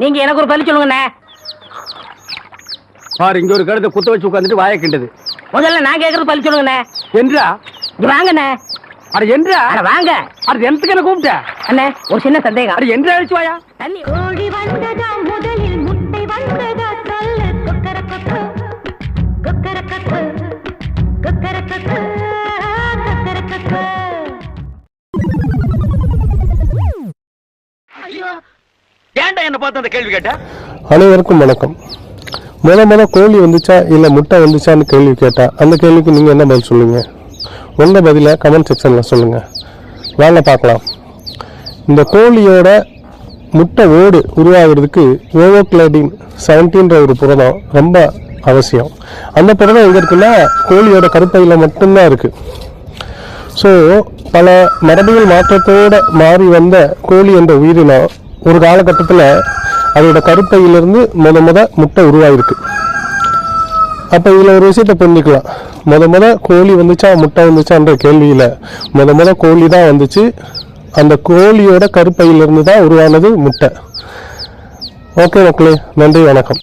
நீங்க எனக்கு ஒரு பதில் சொல்லுங்கண்ணே. பாரு இங்க ஒரு கழுத்தை குத்த வச்சு உட்காந்துட்டு வாயை கிண்டது. முதல்ல நான் கேக்குறது பதில் சொல்லுங்கண்ணே. என்றா? இங்க வாங்கண்ணே. அட என்றா? அட வாங்க. அது எந்தக்கு என்ன கூப்பிட்ட? அண்ணே ஒரு சின்ன சந்தேகம். அட என்று அழிச்சு வாயா? தண்ணி. கோழி வந்ததா முதலில் முட்டை வந்ததா? சொல்லு கொக்கர கொக்கு கொக்கர கொக்கு கொக்கர கொக்கு கொக்கர கொக்கு ஏன்டா என்ன பார்த்து அந்த கேள்வி கேட்ட? அனைவருக்கும் வணக்கம். முத முத கோழி வந்துச்சா இல்லை முட்டை வந்துச்சான்னு கேள்வி கேட்டா அந்த கேள்விக்கு நீங்கள் என்ன பதில் சொல்லுங்க உங்கள் பதிலை கமெண்ட் செக்ஷனில் சொல்லுங்கள் வாங்க பார்க்கலாம். இந்த கோழியோட முட்டை ஓடு உருவாகிறதுக்கு ஓவோக்ளைடின் செவன்டீன்ற ஒரு புரதம் ரொம்ப அவசியம். அந்த புரதம் எங்கே இருக்குன்னா கோழியோட கருப்பையில் மட்டும்தான் இருக்குது ஸோ பல மரபியல் மாற்றத்தோடு மாறி வந்த கோழி என்ற உயிரினம் ஒரு காலகட்டத்தில் அதோட கருப்பையிலிருந்து முத முத முட்டை உருவாயிருக்கு. அப்போ இதில் ஒரு விஷயத்தை புரிஞ்சுக்கலாம். முத முத கோழி வந்துச்சா முட்டை வந்துச்சான்ற கேள்வியில் முத முத கோழி தான் வந்துச்சு. அந்த கோழியோட கருப்பையிலிருந்து தான் உருவானது முட்டை. ஓகே மக்களே நன்றி வணக்கம்.